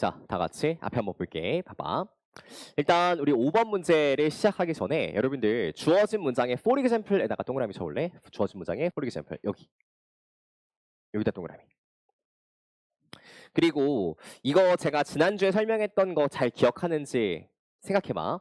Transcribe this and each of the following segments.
자, 다 같이 앞에 한번 볼게. 봐봐. 일단 우리 5번 문제를 시작하기 전에 여러분들 주어진 문장에 for example에다가 동그라미 쳐볼래? 주어진 문장에 for example 여기 여기다 동그라미. 그리고 이거 제가 지난주에 설명했던 거 잘 기억하는지 생각해봐.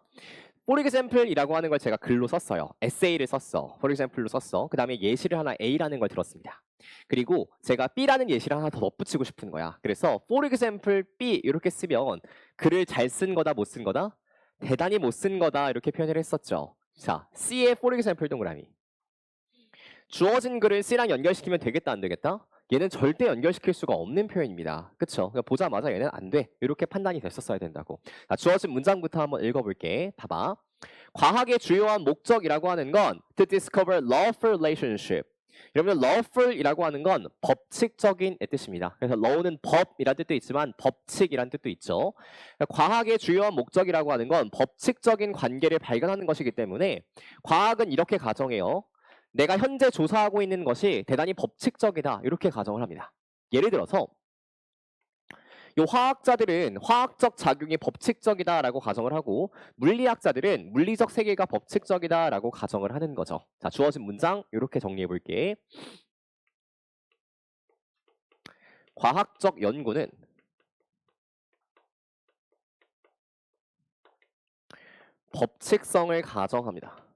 for example이라고 하는 걸 제가 글로 썼어요. 에세이를 썼어. for example로 썼어. 그 다음에 예시를 하나 A라는 걸 들었습니다. 그리고 제가 B라는 예시를 하나 더 덧붙이고 싶은 거야. 그래서 for example B 이렇게 쓰면 글을 잘 쓴 거다 못 쓴 거다? 대단히 못 쓴 거다 이렇게 표현을 했었죠. 자, C의 for example 동그라미. 주어진 글을 C랑 연결시키면 되겠다 안 되겠다? 얘는 절대 연결시킬 수가 없는 표현입니다. 그쵸? 그러니까 보자마자 얘는 안 돼. 이렇게 판단이 됐었어야 된다고. 자, 주어진 문장부터 한번 읽어볼게. 봐봐. 과학의 주요한 목적이라고 하는 건 to discover lawful relationship. 여러분들 lawful이라고 하는 건 법칙적인 의 뜻입니다. 그래서 law는 법이란 뜻도 있지만 법칙이란 뜻도 있죠. 그러니까 과학의 주요한 목적이라고 하는 건 법칙적인 관계를 발견하는 것이기 때문에 과학은 이렇게 가정해요. 내가 현재 조사하고 있는 것이 대단히 법칙적이다. 이렇게 가정을 합니다. 예를 들어서 요 화학자들은 화학적 작용이 법칙적이다라고 가정을 하고 물리학자들은 물리적 세계가 법칙적이다라고 가정을 하는 거죠. 자, 주어진 문장 이렇게 정리해 볼게. 과학적 연구는 법칙성을 가정합니다.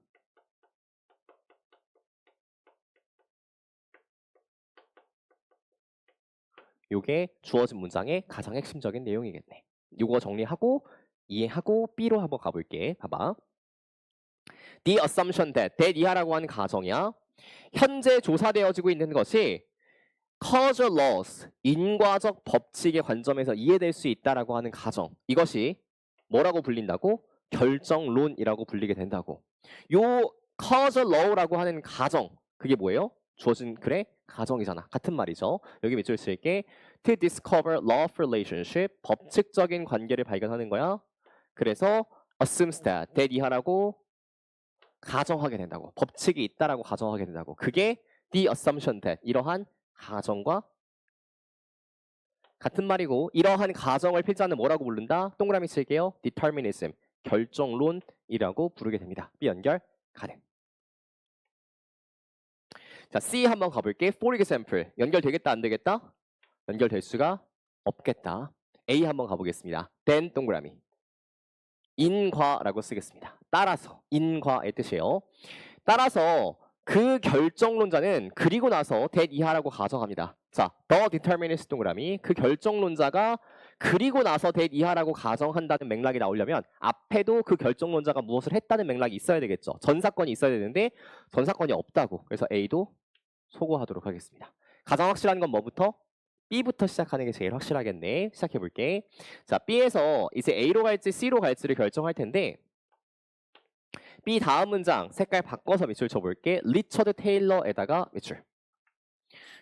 요게 주어진 문장의 가장 핵심적인 내용이겠네. 요거 정리하고 이해하고 B로 한번 가볼게. 봐봐. The assumption that, that 이하라고 하는 가정이야. 현재 조사되어지고 있는 것이 causal laws, 인과적 법칙의 관점에서 이해될 수 있다라고 하는 가정. 이것이 뭐라고 불린다고? 결정론이라고 불리게 된다고. 요 causal law라고 하는 가정, 그게 뭐예요? 주어진 글의 가정이잖아. 같은 말이죠. 여기 밑줄 쓸게. To discover lawful relationship. 법칙적인 관계를 발견하는 거야. 그래서 assumes that. that 이하라고 가정하게 된다고. 법칙이 있다라고 가정하게 된다고. 그게 the assumption that. 이러한 가정과 같은 말이고 이러한 가정을 필자는 뭐라고 부른다? 동그라미 칠게요. determinism. 결정론이라고 부르게 됩니다. B 연결 가능. 자, C 한번 가볼게. For example. 연결되겠다, 안 되겠다? 연결될 수가 없겠다. A 한번 가보겠습니다. then 동그라미. 인과라고 쓰겠습니다. 따라서 인과의 뜻이에요. 따라서 그 결정론자는 그리고 나서 that 이하라고 가정합니다. 자, the determinist 동그라미. 그 결정론자가 그리고 나서 that 이하라고 가정한다는 맥락이 나오려면 앞에도 그 결정론자가 무엇을 했다는 맥락이 있어야 되겠죠. 전사건이 있어야 되는데 전사건이 없다고. 그래서 A도 소거하도록 하겠습니다. 가장 확실한 건 뭐부터? B부터 시작하는 게 제일 확실하겠네. 시작해 볼게. 자, B에서 이제 A로 갈지 C로 갈지를 결정할 텐데 B 다음 문장 색깔 바꿔서 밑줄 쳐볼게. 리처드 테일러에다가 밑줄.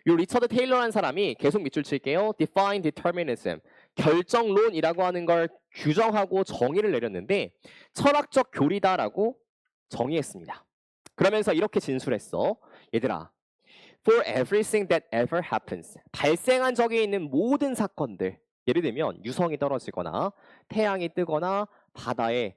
요 리처드 테일러라는 사람이 계속 밑줄 칠게요. define determinism. 결정론이라고 하는 걸 규정하고 정의를 내렸는데 철학적 교리다라고 정의했습니다. 그러면서 이렇게 진술했어. 얘들아, for everything that ever happens. 발생한 적에 있는 모든 사건들. 예를 들면 유성이 떨어지거나 태양이 뜨거나 바다에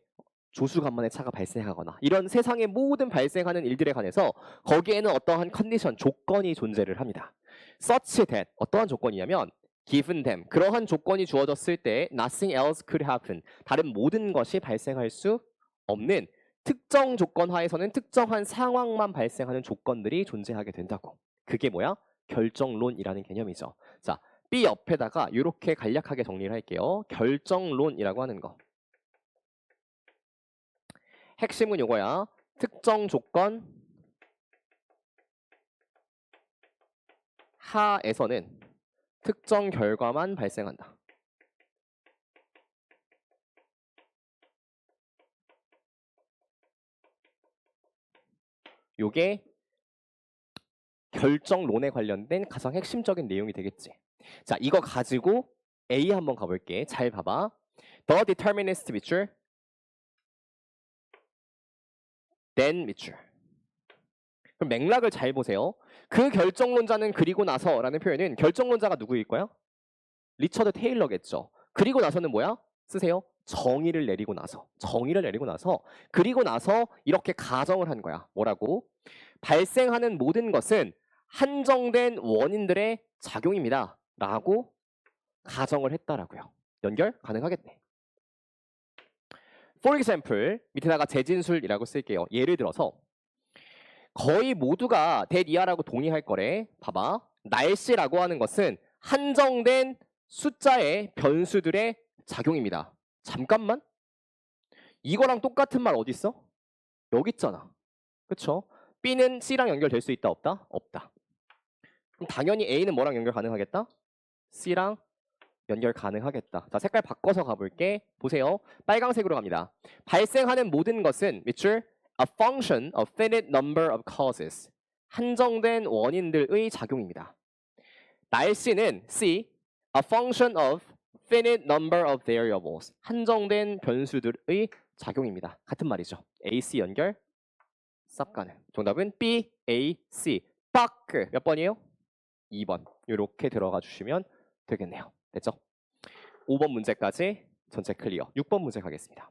조수 간만의 차가 발생하거나 이런 세상의 모든 발생하는 일들에 관해서 거기에는 어떠한 컨디션, 조건이 존재를 합니다. such that 어떠한 조건이냐면 given them 그러한 조건이 주어졌을 때 nothing else could happen 다른 모든 것이 발생할 수 없는 특정 조건 하에서는 특정한 상황만 발생하는 조건들이 존재하게 된다고. 그게 뭐야? 결정론이라는 개념이죠. 자, B 옆에다가 이렇게 간략하게 정리를 할게요. 결정론이라고 하는 거. 핵심은 요거야. 특정 조건 하에서는 특정 결과만 발생한다. 요게 결정론에 관련된 가장 핵심적인 내용이 되겠지. 자, 이거 가지고 A 한번 가볼게. 잘 봐봐. The determinist 밑줄. then 밑줄. 그럼 맥락을 잘 보세요. 그 결정론자는 그리고 나서라는 표현은 결정론자가 누구일 거야? 리처드 테일러겠죠. 그리고 나서는 뭐야? 쓰세요. 정의를 내리고 나서. 정의를 내리고 나서 그리고 나서 이렇게 가정을 한 거야. 뭐라고? 발생하는 모든 것은 한정된 원인들의 작용입니다. 라고 가정을 했다라고요. 연결 가능하겠네. For example, 밑에다가 재진술이라고 쓸게요. 예를 들어서 거의 모두가 대니아라고 동의할 거래. 봐봐. 날씨라고 하는 것은 한정된 숫자의 변수들의 작용입니다. 잠깐만. 이거랑 똑같은 말 어디 있어? 여기 있잖아. 그쵸? B는 C랑 연결될 수 있다 없다? 없다. 그럼 당연히 A는 뭐랑 연결 가능하겠다? C랑 연결 가능하겠다. 자, 색깔 바꿔서 가볼게. 보세요. 빨강색으로 갑니다. 발생하는 모든 것은 밑줄 a function of finite number of causes. 한정된 원인들의 작용입니다. 날씨는 C a function of finite number of variables. 한정된 변수들의 작용입니다. 같은 말이죠. AC 연결 쌉 가능. 정답은 B, A, C. 빠크 몇 번이에요? 2번. 이렇게 들어가 주시면 되겠네요. 됐죠? 5번 문제까지 전체 클리어. 6번 문제 가겠습니다.